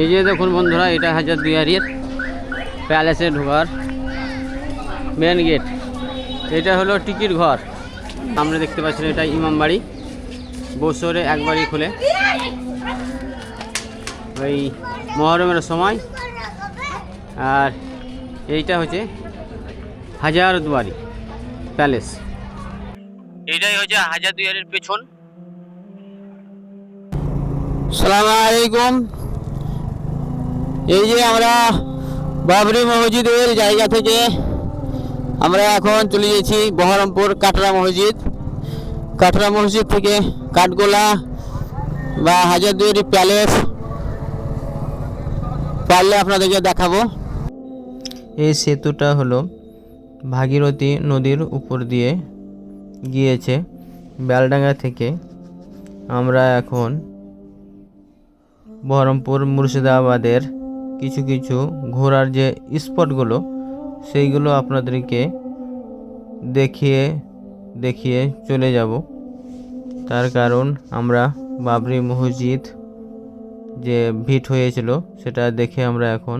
এই যে দেখুন বন্ধুরা এটা হাজার দুয়ারির প্যালেসে ঢোকার মেন গেট এটা হলো টিকিট ঘর। আমরা দেখতে পাচ্ছেন এটা ইমাম বাড়ি। বছরে একবারই খুলে। ওই মহরমের সময়। আর এইটা হচ্ছে হাজার দুয়ারি প্যালেস। এটাই হচ্ছে হাজার দুয়ারির পেছন। সালাম আলাইকুম। এই যে আমরা বাবরি মসজিদের জায়গা থেকে আমরা এখন চলে গেছি বহরমপুর কাটরা মসজিদ। কাটরা মসজিদ থেকে কাঠগোলা বা হাজারদুয়ারি প্যালেস পারলে আপনাদেরকে দেখাবো। এই সেতুটা হলো ভাগীরথী নদীর উপর দিয়ে গিয়েছে। বেলডাঙ্গা থেকে আমরা এখন বহরমপুর মুর্শিদাবাদের কিছু কিছু ঘোরার যে স্পটগুলো, সেইগুলো আপনাদেরকে দেখিয়ে দেখিয়ে চলে যাব। তার কারণ আমরা বাবরি মসজিদ যে ভিট হয়েছিল, সেটা দেখে আমরা এখন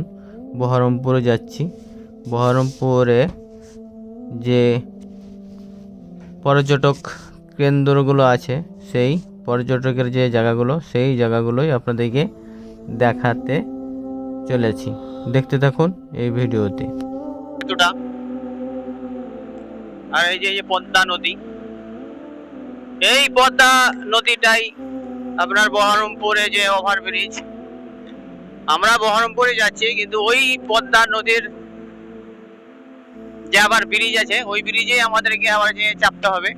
বহরমপুরে যাচ্ছি। বহরমপুরে যে পর্যটক কেন্দ্রগুলো আছে, সেই পর্যটকের যে জায়গাগুলো, সেই জায়গাগুলোই আপনাদেরকে দেখাতে চলেছি। দেখতে থাকুন এই ভিডিওতে। আর এই যে পদ্মা নদী। এই পদ্মা নদীটাই আপনার বহরমপুরে যে ওভারব্রিজ আমরা বহরমপুরে যাচ্ছি কিন্তু ওই পদ্মা নদীর যে আবার ব্রিজ আছে ওই ব্রিজে আমাদেরকে আবার যে চাপতে হবে।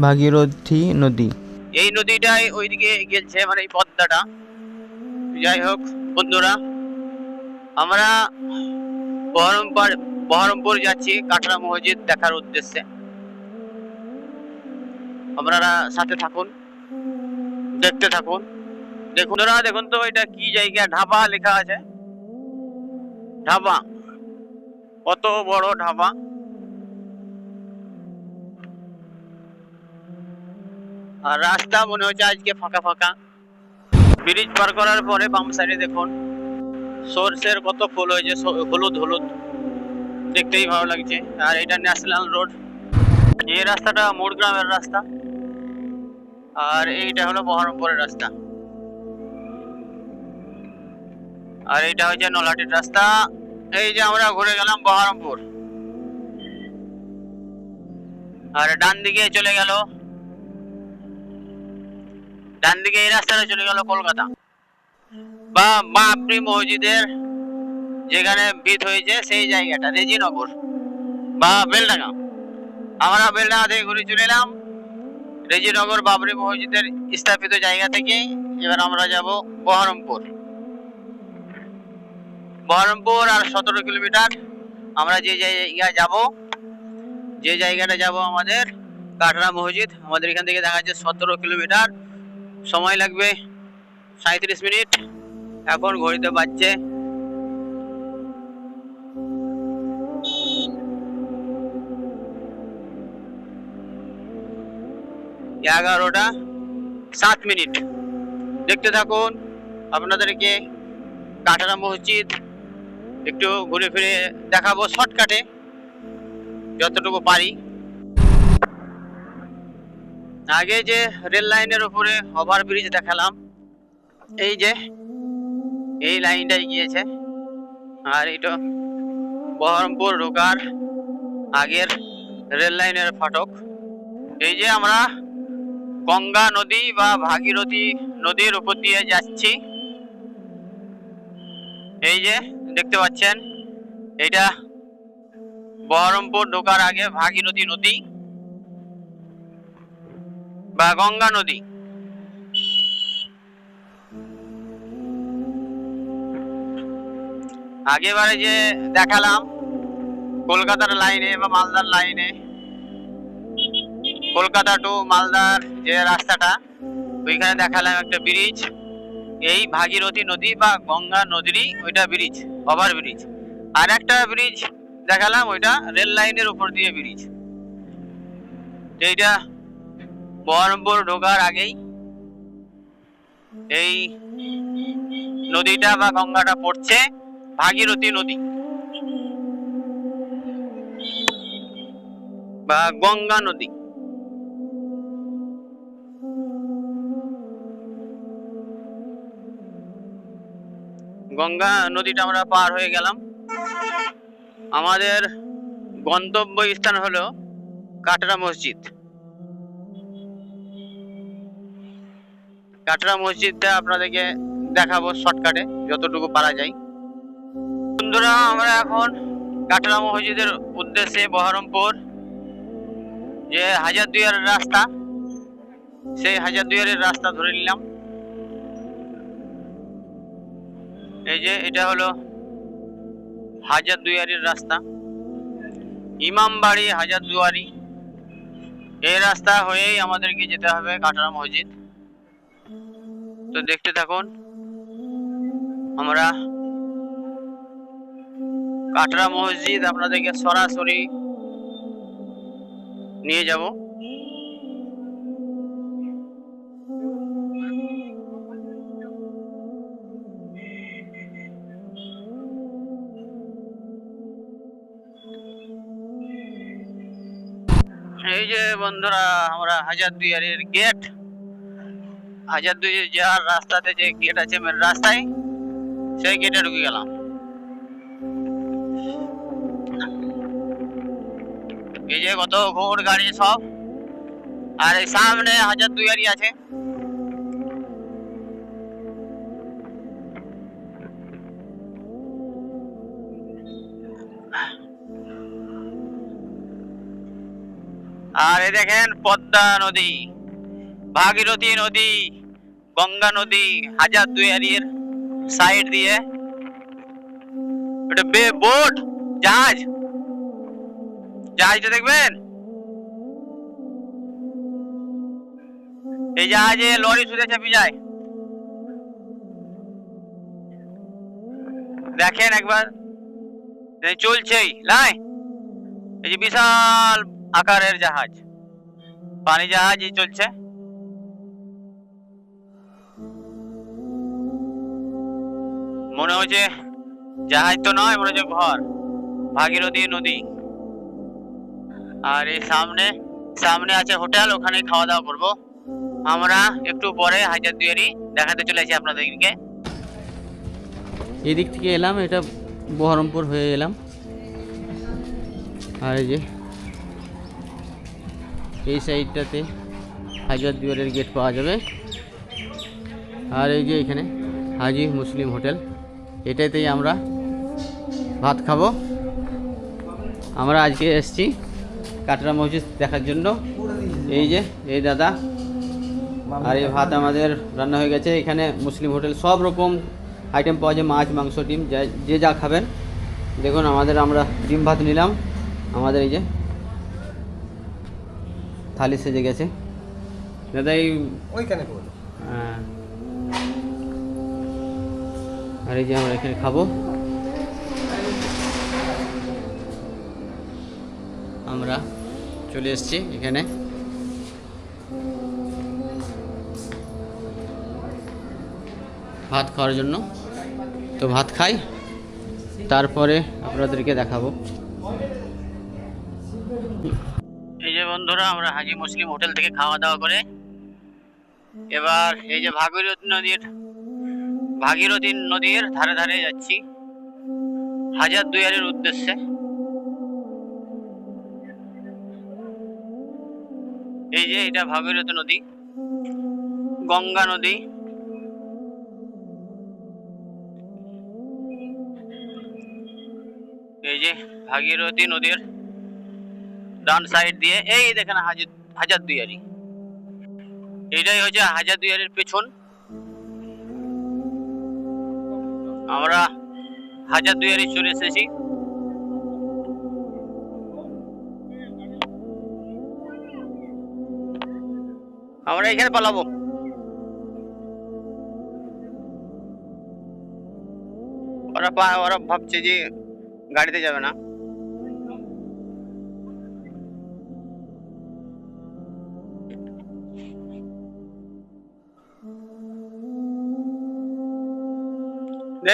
ভাগীরথী নদী। এই নদীটাই ওইদিকে গেছে মানে এই পদ্মাটা। যাই হোক বন্ধুরা আমরা বহরমপুর বহরমপুর যাচ্ছি কাটরা মসজিদ দেখার উদ্দেশ্যে। আপনারা সাথে থাকুন, দেখতে থাকুন। দেখুন ওরা দেখুন তো এটা কি জায়গা, ঢাবা লেখা আছে। ঢাবা, কত বড় ঢাবা। আর রাস্তা মনে হচ্ছে আজকে ফাঁকা ফাঁকা। ব্রিজ পার করার পরে বাম সাইডে দেখুন। সর্ষের কত ফুল হয়েছে হলুদ হলুদ। দেখতেই ভালো লাগছে। আর এটা ন্যাশনাল রোড। এই রাস্তাটা মুড়গ্রামের রাস্তা। আর এইটা হলো বহরমপুরের রাস্তা। আর এইটা হচ্ছে নলাটির রাস্তা। এই যে আমরা ঘুরে গেলাম বহরমপুর। আর ডান দিকে চলে গেল। ডান দিকে এই রাস্তাটা চলে গেল কলকাতা। বা বাপরি মসজিদের যেখানে ভিত হয়েছে, সেই জায়গাটা, রেজিনগর বা বেলডাঙ্গা। আমরা বেলডাঙ্গা থেকে ঘুরে চলে এলাম। রেজিনগর বাবরি মসজিদের স্থাপিত জায়গা থেকে এবার আমরা যাব বহরমপুর। বহরমপুর আর সতেরো কিলোমিটার আমরা যে জায়গা যাব, যে জায়গাটা যাব আমাদের কাটরা মসজিদ। আমাদের এখান থেকে দেখা যাচ্ছে সতেরো কিলোমিটার। সময় লাগবে সাঁত্রিশ মিনিট। এখন ঘড়িতে বাজছে। এগারোটা সাত মিনিট। দেখতে থাকুন, আপনাদেরকে কাটারা মসজিদ একটু ঘুরে ফিরে দেখাবো শর্টকাটে, যতটুকু পারি। আগে যে রেল লাইনের উপরে ওভার ব্রিজ দেখালাম এই যে, এই লাইনটাই গিয়েছে। আর এটা বহরমপুর ঢোকার আগের রেল লাইনের ফটক। এই যে আমরা গঙ্গা নদী বা ভাগীরথী নদীর উপর দিয়ে যাচ্ছি। এই যে, দেখতে পাচ্ছেন, এটা বহরমপুর ঢোকার আগে ভাগীরথী নদী বা গঙ্গা নদী। আগেবারে যে দেখালাম, কলকাতার লাইনে বা মালদার লাইনে, কলকাতা টু মালদার যে রাস্তাটা, ওইখানে দেখালাম একটা ব্রিজ এই ভাগীরথী নদী বা গঙ্গা নদীরই ওইটা ব্রিজ ওভার ব্রিজ আর একটা ব্রিজ দেখালাম, ওইটা রেল লাইনের উপর দিয়ে ব্রিজ এইটা বহরমপুর ঢোকার আগেই এই নদীটা বা গঙ্গাটা পড়ছে। ভাগীরথী নদী। বা গঙ্গা নদী। গঙ্গা নদীটা আমরা পার হয়ে গেলাম। আমাদের গন্তব্য স্থান হলো কাটরা মসজিদ। কাটরা মসজিদটা আপনাদেরকে দেখাবো শর্টকাটে যতটুকু পারা যায়। বন্ধুরা, আমরা এখন কাটরা মসজিদের উদ্দেশ্যে বহরমপুর যে হাজার দুয়ারের রাস্তা, সেই হাজার দুয়ারের রাস্তা ধরে নিলাম। এই যে এটা হলো হাজার দুয়ারির রাস্তা। ইমামবাড়ি হাজার দুয়ারি এই রাস্তা হয়েই আমাদেরকে যেতে হবে কাটরা মসজিদ। তো দেখতে থাকুন, আমরা কাটরা মসজিদ আপনাদেরকে সরাসরি নিয়ে যাব। এই যে বন্ধুরা, আমরা হাজার দুয়ারের গেট হাজার দুই যাওয়ার রাস্তাতে যে গেট আছে রাস্তায়, সেই গেটে ঢুকে গেলাম। এই যে কত ঘোড় গাড়ি সব। আর এই সামনে হাজার দুয়ারি আছে। আর এই দেখেন পদ্মা নদী, ভাগীরথী নদী, গঙ্গা নদী, হাজার দুয়ারির সাইড দিয়ে। বে বোট জাহাজ। জাহাজটা দেখবেন? এই জাহাজে লরি সুদে চাপি যায়। দেখেন একবার। চলছেই লাই এই যে বিশাল আকারের জাহাজ। পানি জাহাজই চলছে। মনে হচ্ছে জাহাজ তো নয়, মনে হচ্ছে ঘর। ভাগীরথী নদী। আর এই সামনে সামনে আছে হোটেল ওখানে খাওয়া দাওয়া করব। আমরা একটু পরে হাজার দুয়ারি দেখাতে চলেছি আপনাদেরকে। এদিক থেকে এলাম, এটা বহরমপুর হয়ে এলাম। আর এই যে, এই সাইডটাতে হাজার দুয়ারের গেট পাওয়া যাবে। আর এই যে এখানে হাজি মুসলিম হোটেল, এটাতেই আমরা ভাত খাব। আমরা আজকে এসেছি কাটরা মসজিদ দেখার জন্য। এই যে এই দাদা। আর এই ভাত আমাদের রান্না হয়ে গেছে। এখানে মুসলিম হোটেল সব রকম আইটেম পাওয়া যায় মাছ মাংস ডিম যা- যে যা খাবেন। দেখুন আমাদের আমরা ডিম ভাত নিলাম। আমাদের এই যে থালি সেজে গেছে। দাদা এই ওইখানে হ্যাঁ। আর এই যে আমরা এখানে খাব। আমরা চলে এসেছি এখানে। ভাত খাওয়ার জন্য। তো ভাত খাই, তারপরে আপনাদেরকে দেখাবো। এই যে বন্ধুরা, আমরা হাজি মুসলিম হোটেল থেকে খাওয়া দাওয়া করে এবার এই যে ভাগীরথী নদীর ভাগীরথী নদীর ধারে ধারে যাচ্ছি। হাজার দুয়ারের উদ্দেশ্যে। এই যে এটা ভাগীরথী নদী, গঙ্গা নদী। এই যে ভাগীরথী নদীর ডান সাইড দিয়ে, এই দেখেন হাজার হাজার দুয়ারি। এইটাই হচ্ছে হাজার দুয়ারির পেছন। আমরা হাজার দুয়ারি চলে এসেছি। আমরা এখানে পালাবো। ওরা পা- ওরা ভাবছে যে গাড়িতে যাবে না।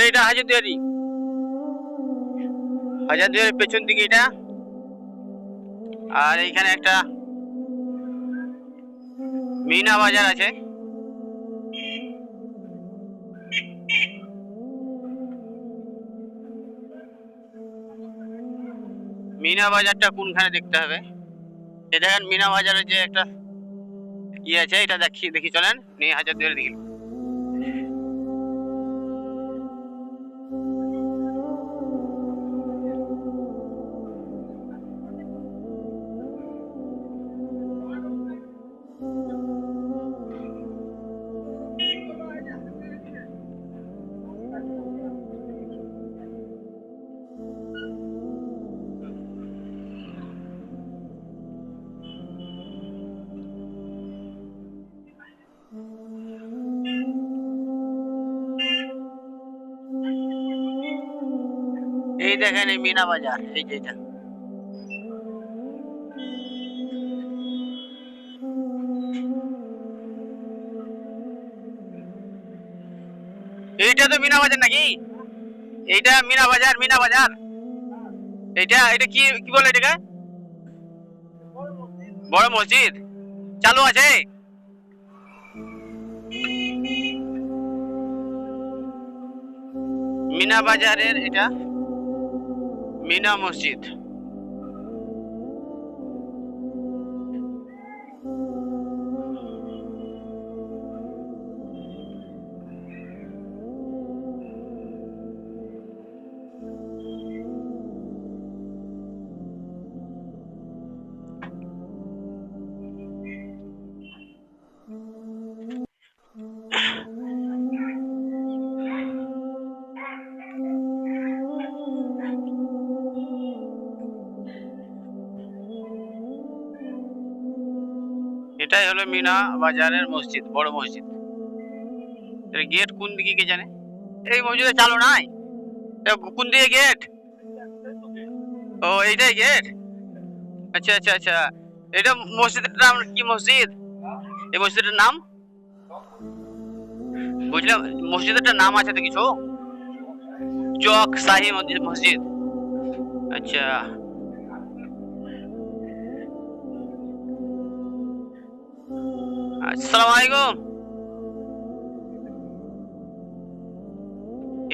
এটা হাজার দুয়ারি। হাজার দুয়ারের পেছন দিকে এটা। আর এইখানে একটা মিনা বাজার আছে। মিনা বাজারটা কোনখানে দেখতে হবে? এ দেখেন, মিনা বাজারের যে একটা ইয়ে আছে, এটা দেখি দেখি, চলেন, নিয়ে হাজার দুয়ারে দেখি। এই দেখেন এই মিনা বাজার, এই যে এটা। এইটা তো মিনা বাজার নাকি? এইটা মিনা বাজার মিনা বাজার। এটা এটা কি কি বলে এটাকে? বড় মসজিদ। চালু আছে? মিনা বাজারের এটা। মিনা মসজিদ। এটাই হলো মিনা বাজারের মসজিদ, বড় মসজিদ। গেট কোন দিকে কে জানে? এই মসজিদে চালু নাই? কোন দিকে গেট? ও, এইটাই গেট? আচ্ছা আচ্ছা আচ্ছা। এটা মসজিদের নাম কি মসজিদ? এই মসজিদের নাম? বুঝলাম, মসজিদের নাম আছে তো কিছু? চক মসজিদ- মসজিদ। আচ্ছা। আসসালামু আলাইকুম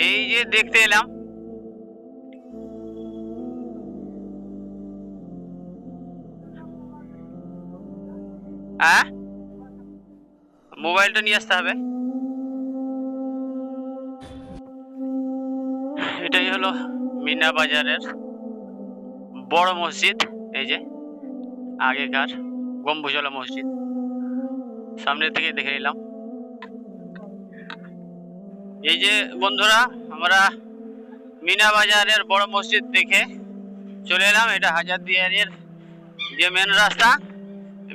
এই যে দেখতে এলাম। হ্যাঁ? মোবাইলটা নিয়ে আসতে হবে। এটাই হলো মিনা বাজারের বড় মসজিদ। এই যে আগেকার গম্বুজলা মসজিদ। সামনে থেকে দেখে নিলাম। এই যে বন্ধুরা, আমরা মিনা বাজারের বড় মসজিদ দেখে চলে এলাম। এটা হাজার দিয়ারের যে মেন রাস্তা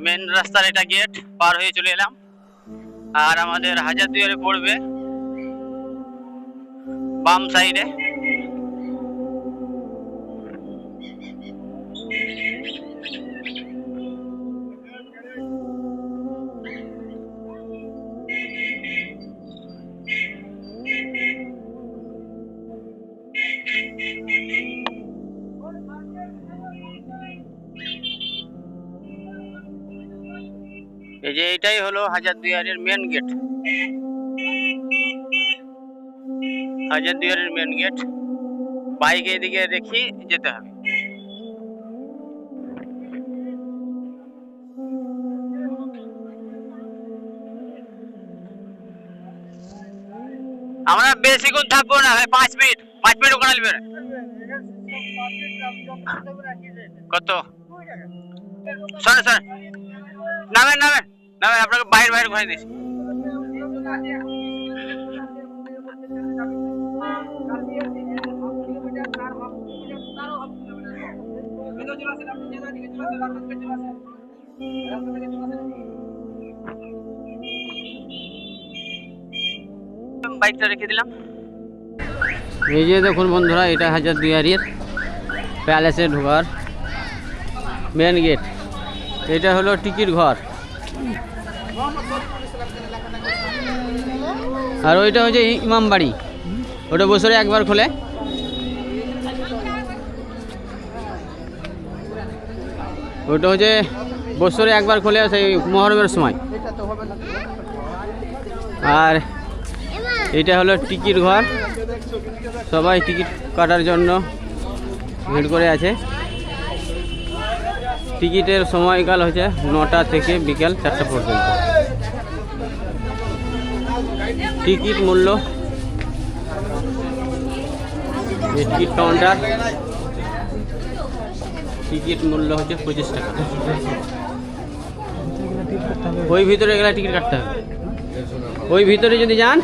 মেন রাস্তার এটা গেট পার হয়ে চলে এলাম। আর আমাদের হাজার দুয়ারে পড়বে বাম সাইডে এটাই হলো হাজার দুয়ারের মেন গেট হাজার দুয়ারের মেন গেট বাইক এদিকে রেখে যেতে হবে। আমরা বেশিক্ষণ থাকব না ভাই, পাঁচ মিনিট। পাঁচ মিনিট ওখানে নেবে কত? শোনে শোনে নামেন নামেন। নামেন আপনাকে বাইরে বাইরে ঘুরে দিয়েছি বাইকটা রেখে দিলাম। এই যে দেখুন বন্ধুরা, এটা হাজার দুয়ারির প্যালেসে ঢোকার মেন গেট এটা হলো টিকিট ঘর। আর ওইটা হচ্ছে ইমাম বাড়ি। ওটা বছরে একবার খোলে। ওটা হচ্ছে বছরে একবার খোলে সেই মহরমের সময়। আর এটা হলো টিকিট ঘর। সবাই টিকিট কাটার জন্য ভিড় করে আছে। টিকিটের সময়কাল হচ্ছে নটা থেকে বিকেল চারটা পর্যন্ত। টিকিট মূল্য? Ticket counter? টিকিট মূল্য হচ্ছে পঁচিশ টাকা। ওই ভিতরে গেলে টিকিট কাটতে হবে। ওই ভিতরে যদি যান?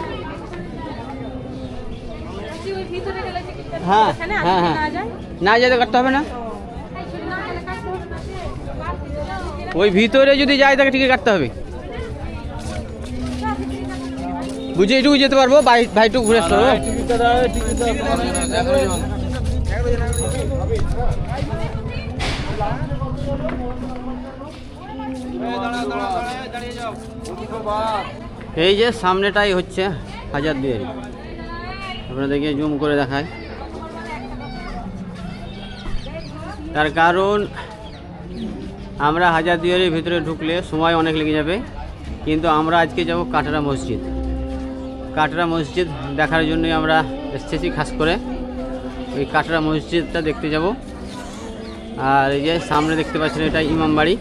হ্যাঁ হ্যাঁ হ্যাঁ। না যেতে কাটতে হবে না। ওই ভিতরে যদি যাই তাকে টিকিট কাটতে হবে। বুঝে এটুকু যেতে পারব, ভাই, ভাইটুকু ঘুরে আসতে পারব। এই যে সামনেটাই হচ্ছে হাজার দুয়ের। আপনাদেরকে জুম করে দেখায় তার কারণ, আমরা হাজার দুয়ারের ভিতরে ঢুকলে সময় অনেক লেগে যাবে, কিন্তু আমরা আজকে যাব কাটরা মসজিদ। কাটরা মসজিদ দেখার জন্যই আমরা এসেছি খাস করে। ওই কাটরা মসজিদটা দেখতে যাব। আর এই যে সামনে দেখতে পাচ্ছেন এটা ইমাম বাড়ি।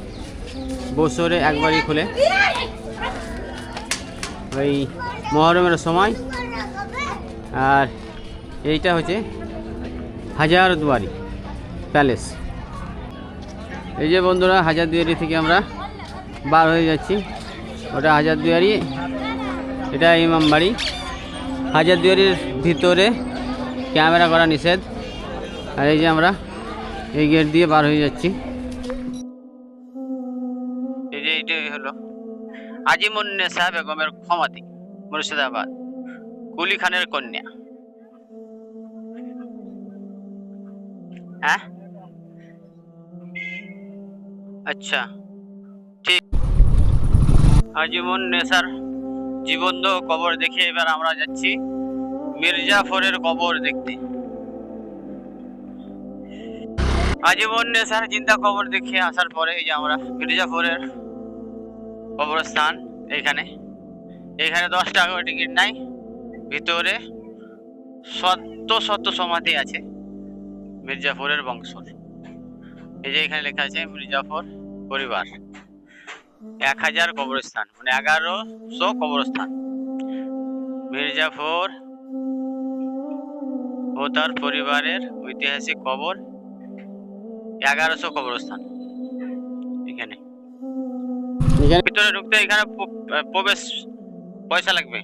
বছরে একবারই খোলে। ওই মহরমের সময়। আর এইটা হচ্ছে হাজার দুয়ারি প্যালেস। এই যে বন্ধুরা, হাজার দুয়ারি থেকে আমরা বার হয়ে যাচ্ছি। ওটা হাজার দুয়ারি এটা ইমাম বাড়ি। হাজার দুয়ারির ভিতরে ক্যামেরা করা নিষেধ। আর এই যে আমরা এই গেট দিয়ে বার হয়ে যাচ্ছি। এই যে এইটাই হলো। আজিমুন্নেসা বেগমের ক্ষমাতি, মুর্শিদাবাদ। কুলি খানের কন্যা। হ্যাঁ? আচ্ছা। ঠিক। আজিমুন নেসার জীবন্ত কবর দেখে এবার আমরা যাচ্ছি মির্জাফরের কবর দেখতে। আজিমুন নেসার চিন্তা কবর দেখে আসার পরে এই যে আমরা মির্জাফরের কবরস্থান এখানে। এখানে দশ টাকা টিকিট নাই, ভিতরে শত শত সমাধি আছে মির্জাফরের বংশ। এই যে এখানে লেখা আছে মির্জাফর পরিবার। এক হাজার কবরস্থান মানে এগারোশো কবরস্থান। মির্জাফর ও তার পরিবারের ঐতিহাসিক কবর এগারোশো কবরস্থান। এখানে। ভিতরে ঢুকতে এখানে প্রবেশ পয়সা লাগবে।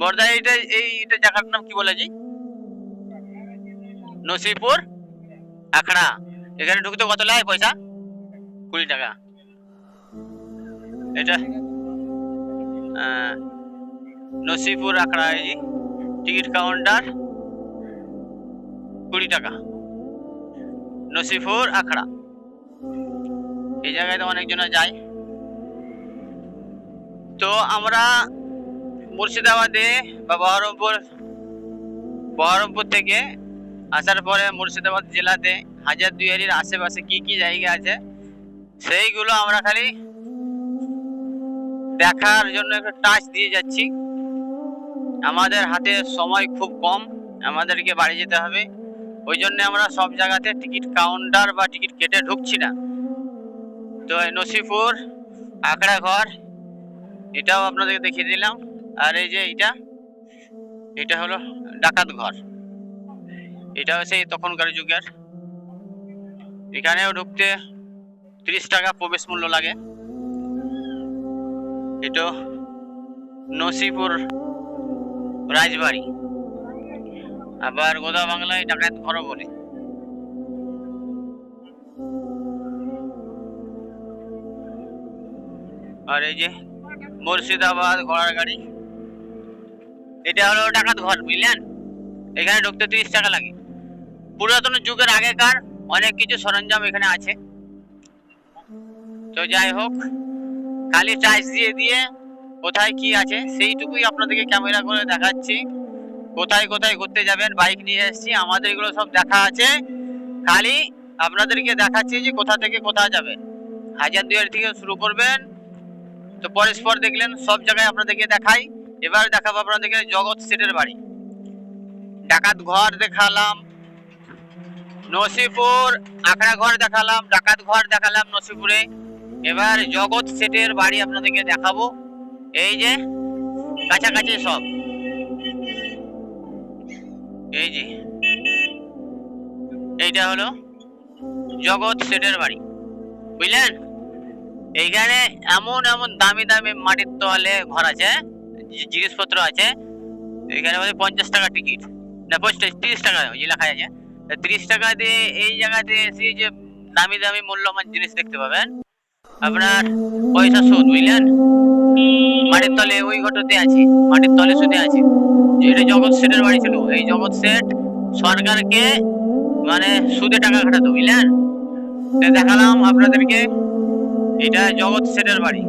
বর্দা এইটা এই এটা জায়গাটার নাম কি বলে জি? নসিপুর আখড়া। এখানে ঢুকতে কত লাগে পয়সা? কুড়ি টাকা। এটা? নসিপুর আখড়া এই টিকিট কাউন্টার, কুড়ি টাকা। নসিপুর আখড়া। এই জায়গায় তো অনেকজনে যায়। তো আমরা মুর্শিদাবাদে বা বহরমপুর বহরমপুর থেকে আসার পরে মুর্শিদাবাদ জেলাতে হাজার দুয়ারির আশেপাশে কি কি জায়গা আছে? সেইগুলো আমরা খালি দেখার জন্য একটু টাচ দিয়ে যাচ্ছি। আমাদের হাতে সময় খুব কম, আমাদেরকে বাড়ি যেতে হবে। ওই জন্য আমরা সব জায়গাতে টিকিট কাউন্টার বা টিকিট কেটে ঢুকছি না। তো নসিপুর আখড়া ঘর এটাও আপনাদেরকে দেখিয়ে দিলাম। আর এই যে এটা এটা হলো ডাকাত ঘর। এটাও সেই তখনকার যুগের। এখানেও ঢুকতে তিরিশ টাকা প্রবেশ মূল্য লাগে। এটা নসিপুর রাজবাড়ি। আবার গোদা বাংলায় ডাকাত ঘরও বলে। আর এই যে মুর্শিদাবাদ ঘোড়ার গাড়ি। এটা হলো ডাকাত ঘর, বুঝলেন? এখানে ঢুকতে তিরিশ টাকা লাগে। পুরাতন যুগের আগেকার অনেক কিছু সরঞ্জাম এখানে আছে। তো যাই হোক, খালি টাইস দিয়ে দিয়ে কোথায় কি আছে সেইটুকুই আপনাদেরকে ক্যামেরা করে দেখাচ্ছি। কোথায় কোথায় ঘুরতে যাবেন বাইক নিয়ে এসেছি আমাদের এগুলো সব দেখা আছে। খালি আপনাদেরকে দেখাচ্ছি যে কোথা থেকে কোথায় যাবেন। হাজার দুয়ার থেকে শুরু করবেন, তো পরস্পর দেখলেন সব জায়গায় আপনাদেরকে দেখাই। এবার দেখাবো আপনাদেরকে জগৎ সেটের বাড়ি। ডাকাত ঘর দেখালাম, নসিপুর, আখড়া ঘর দেখালাম, ডাকাত ঘর দেখালাম নসিপুরে। এবার জগৎ সেটের বাড়ি আপনাদেরকে দেখাবো। এই যে, কাছাকাছি সব। এই যে, এইটা হলো জগৎ সেটের বাড়ি। বুঝলেন? এইখানে এমন এমন দামি দামি মাটির তোয়ালে ঘর আছে জিনিসপত্র আছে। এখানে মানে পঞ্চাশ টাকা টিকিট না পঞ্চাশ তিরিশ টাকা ওই লেখা আছে। তিরিশ টাকা দিয়ে এই জায়গাতে এসে যে দামি দামি মূল্যবান জিনিস দেখতে পাবেন। আপনার পয়সা শোধ, বুঝলেন? মাটির তলে ওই ঘটতে আছে, মাটির তলে শুধু আছে। এটা জগৎ সেটের বাড়ি ছিল, এই জগৎ সেট সরকারকে মানে সুদে টাকা খাটাতো, বুঝলেন? দেখালাম আপনাদেরকে, এটা জগৎ সেটের বাড়ি।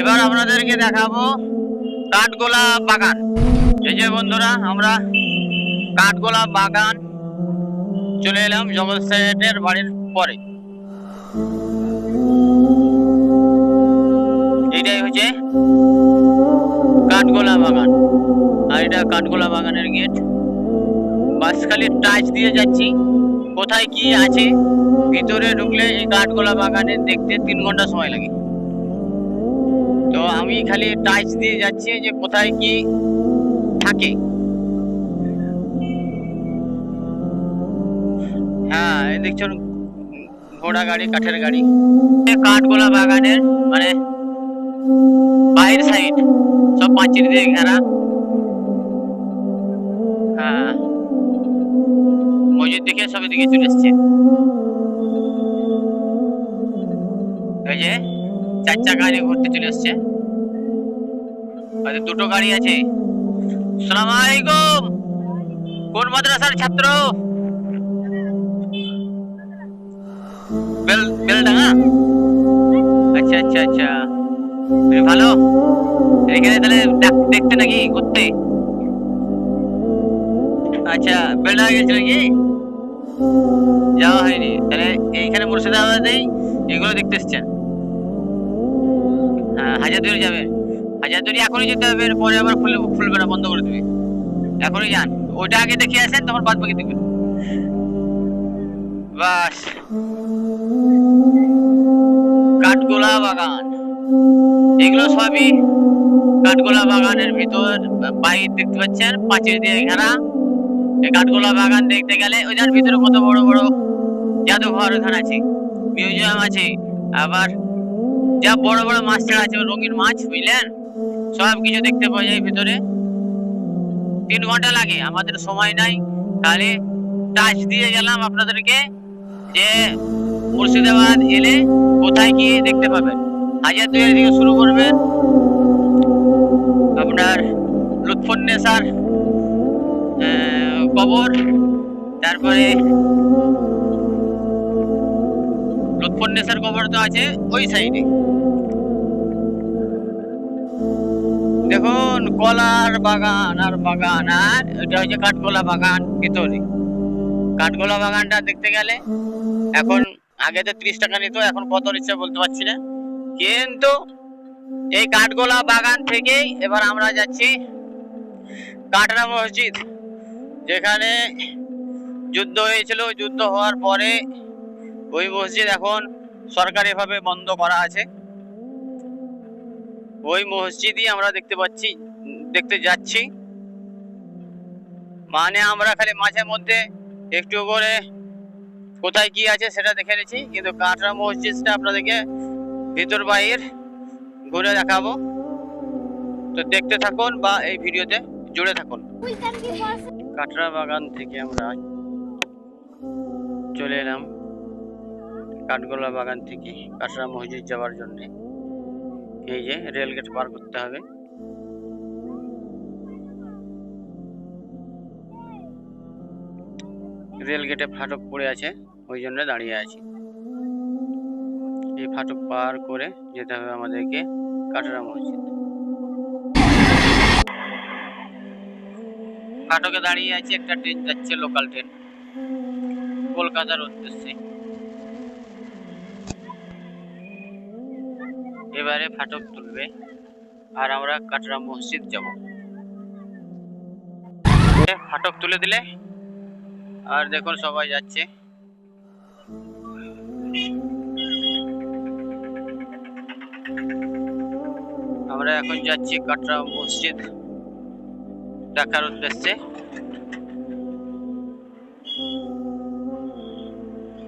এবার আপনাদেরকে দেখাবো কাঠগোলা বাগান। এই যে বন্ধুরা, আমরা কাঠগোলা বাগান চলে এলাম জগৎ সেটের বাড়ির পরে। এটাই হচ্ছে কাঠগোলা বাগান। আর এটা কাঠগোলা বাগানের গেট। বাসখালি টাচ দিয়ে যাচ্ছি। কোথায় কি আছে, ভিতরে ঢুকলে এই কাঠগোলা বাগানে দেখতে তিন ঘণ্টা সময় লাগে। তো আমি খালি টাচ দিয়ে যাচ্ছি যে কোথায় কি থাকে। হ্যাঁ দেখছেন ঘোড়া গাড়ি, কাঠের গাড়ি। কাঠগোলা বাগানের মানে বাইর সাইড সব পাঁচিল দিয়ে ঘেরা হ্যাঁ মসজিদ দেখে সব দিকে চলে এসছে এই যে চার চাকা ঘুরতে চলে এসছে আর দুটো গাড়ি আছে সালাম আলাইকুম কোন মাদ্রাসার ছাত্র বেল বেলডাঙ্গা আচ্ছা আচ্ছা আচ্ছা ভালো? এখানে তাহলে দেখতে নাকি ঘুরতে? আচ্ছা বেলডাঙ্গা গেছিল কি যাওয়া হয়নি। তাহলে এইখানে মুর্শিদাবাদেই এগুলো দেখতে এসছেন। হ্যাঁ হাজারদুয়ারি যাবেন। হাজারদুয়ারি এখনই যেতে হবে পরে আবার খুলে খুলবে না, বন্ধ করে দেবে। এখনই যান। ওইটা আগে দেখে আসেন, তখন বাদ বাকি দেখবেন। বাস। কাঠগোলা বাগান। এগুলো সবই কাঠগোলা বাগানের ভিতর বাইর দেখতে পাচ্ছেন, পাঁচিল দিয়ে ঘেরা। কাঠগোলা বাগান দেখতে গেলে ওই যার ভিতরে কত বড় বড় জাদুঘর ওখানে আছে মিউজিয়াম আছে, আবার যা বড় বড় মাছ ছাড়া আছে রঙিন মাছ, বুঝলেন? সব কিছু দেখতে পাওয়া যায় ভিতরে। তিন ঘণ্টা লাগে, আমাদের সময় নাই। তাহলে টাচ দিয়ে গেলাম আপনাদেরকে যে মুর্শিদাবাদ এলে কোথায় গিয়ে দেখতে পাবেন। হাজার দুয়ের দিকে শুরু করবেন আপনার আহ, কবর তারপরে লুৎফুন্নেসার কবর তো আছে ওই সাইডে। দেখুন কলার বাগান আর বাগান আর এটা হচ্ছে কাঠগোলা বাগান ভিতরে। কাঠগোলা বাগানটা দেখতে গেলে এখন আগে তো ত্রিশ টাকা নিত এখন কত নিচ্ছে বলতে পারছি না। কিন্তু এই কাঠগোলা বাগান থেকেই এবার আমরা যাচ্ছি কাটরা মসজিদ, যেখানে যুদ্ধ হয়েছিল। যুদ্ধ হওয়ার পরে ওই মসজিদ এখন সরকারিভাবে বন্ধ করা আছে। ওই মসজিদই আমরা দেখতে পাচ্ছি, দেখতে যাচ্ছি। মানে আমরা খালি মাঝে মধ্যে একটু করে কোথায় কি আছে সেটা দেখে নিচ্ছি, কিন্তু কাটরা মসজিদটা আপনাদেরকে ভিতর বাইর ঘুরে দেখাবো। তো দেখতে থাকুন বা এই ভিডিওতে জুড়ে থাকুন। কাটরা বাগান থেকে আমরা চলে এলাম কাঠগোলা বাগান থেকে কাটরা মসজিদ যাওয়ার জন্য। এই যে রেল গেট পার করতে হবে। রেল গেটে ফাটক পড়ে আছে, ওই জন্য দাঁড়িয়ে আছি। এই ফাটক পার করে যেতে হবে আমাদেরকে কাটরা মসজিদ। ফাটকে দাঁড়িয়ে আছে একটা ট্রেন যাচ্ছে লোকাল ট্রেন কলকাতার উদ্দেশ্যে। এবারে ফাটক তুলবে আর আমরা কাটরা মসজিদ যাব। ফাটক তুলে দিলে? আর দেখুন সবাই যাচ্ছে। আমরা এখন যাচ্ছি কাটরা মসজিদ। দেখার উদ্দেশ্যে।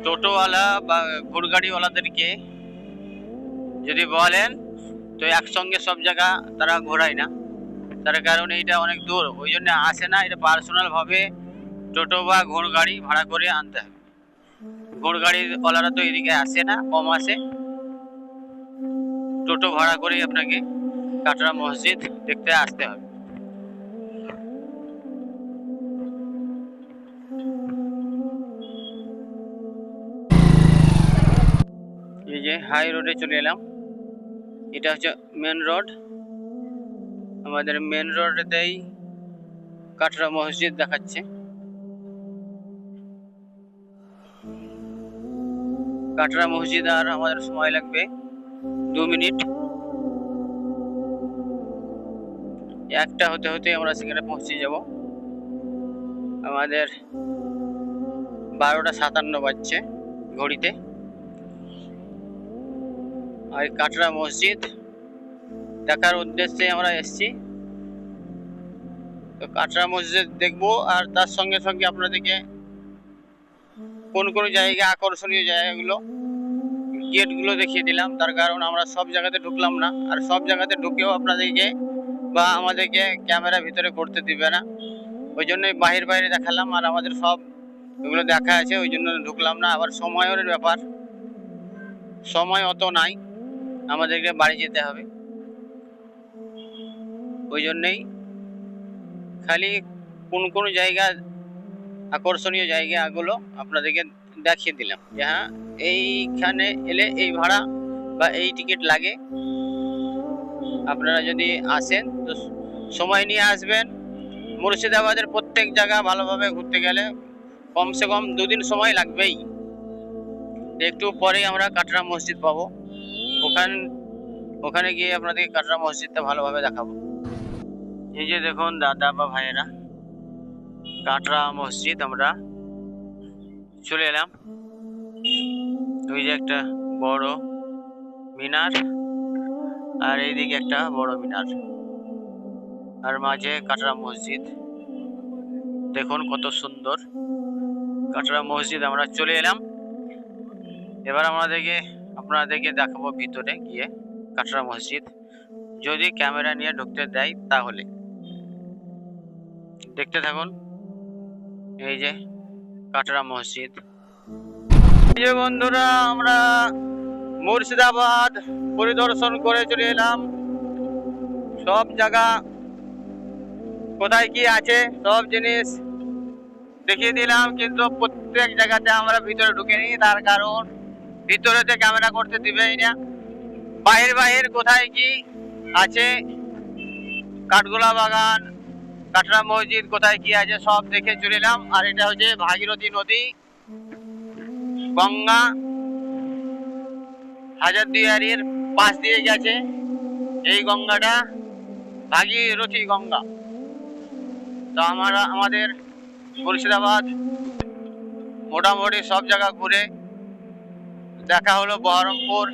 টোটোওয়ালা বা ঘুরগাড়িওয়ালাদেরকে যদি বলেন, তো একসঙ্গে সব জায়গা তারা ঘোরায় না। তার কারণ এইটা অনেক দূর, ওই জন্য আসে না, এটা পার্সোনালভাবে টোটো বা ঘোড়গাড়ি ভাড়া করে আনতে হবে। ঘোড়গাড়িওয়ালারা তো এদিকে আসে না, কম আসে। টোটো ভাড়া করেই আপনাকে কাটরা মসজিদ দেখতে আসতে হবে। এই যে হাই রোডে চলে এলাম। এটা হচ্ছে মেন রোড আমাদের মেন রোডেতেই কাটরা মসজিদ দেখাচ্ছে। কাটরা মসজিদ আর আমাদের সময় লাগবে দু মিনিট। একটা হতে হতে আমরা সেখানে পৌঁছে যাব। আমাদের বারোটা সাতান্ন বাজছে ঘড়িতে। আর কাটরা মসজিদ দেখার উদ্দেশ্যে আমরা এসেছি। তো কাটরা মসজিদ দেখব আর তার সঙ্গে সঙ্গে আপনাদেরকে কোন কোন জায়গা আকর্ষণীয় জায়গাগুলো, গেটগুলো দেখিয়ে দিলাম। তার কারণ আমরা সব জায়গাতে ঢুকলাম না। আর সব জায়গাতে ঢুকেও আপনাদেরকে বা আমাদেরকে ক্যামেরা ভিতরে করতে দিবে না। ওই জন্যই বাহির বাইরে দেখালাম আর আমাদের সব এগুলো দেখা আছে, ওই জন্য ঢুকলাম না। আবার সময়ের ব্যাপার। সময় অত নাই, আমাদেরকে বাড়ি যেতে হবে। ওই জন্যেই খালি কোন কোন জায়গা, আকর্ষণীয় জায়গাগুলো আপনাদেরকে দেখিয়ে দিলাম যে হ্যাঁ এইখানে এলে এই ভাড়া বা এই টিকিট লাগে। আপনারা যদি আসেন, তো সময় নিয়ে আসবেন। মুর্শিদাবাদের প্রত্যেক জায়গা ভালোভাবে ঘুরতে গেলে কমসে কম দুদিন সময় লাগবেই। একটু পরেই আমরা কাটরা মসজিদ পাবো। ওখান, ওখানে গিয়ে আপনাদের কাটরা মসজিদটা ভালোভাবে দেখাবো। এই যে দেখুন দাদা বা ভাইয়েরা, কাটরা মসজিদ আমরা চলে এলাম। ওই যে একটা বড় মিনার। আর এইদিকে একটা বড় মিনার। আর মাঝে কাটরা মসজিদ। দেখুন কত সুন্দর কাটরা মসজিদ। আমরা চলে এলাম। এবার আমাদেরকে, আপনাদেরকে দেখাবো ভিতরে গিয়ে কাটরা মসজিদ। যদি ক্যামেরা নিয়ে ঢুকতে দেয় তাহলে। দেখতে থাকুন। এই যে কাটরা মসজিদ। বন্ধুরা, আমরা মুর্শিদাবাদ পরিদর্শন করে চলে এলাম। সব জায়গা কোথায় কি আছে, সব জিনিস দেখিয়ে দিলাম, কিন্তু প্রত্যেক জায়গাতে আমরা ভিতরে ঢুকিনি, তার কারণ ভিতরেতে ক্যামেরা করতে দিবেই না। বাহির বাহির কোথায় কি আছে, কাঠগোলা বাগান কাটরা মসজিদ কোথায় কি আছে, সব দেখে চলে এলাম। আর এটা হচ্ছে ভাগীরথী নদী, গঙ্গা হাজারদুয়ারির পাশ দিয়ে গেছে। এই গঙ্গাটা ভাগীরথী গঙ্গা। তো আমরা, আমাদের মুর্শিদাবাদ মোটামুটি সব জায়গা ঘুরে দেখা হলো বহরমপুর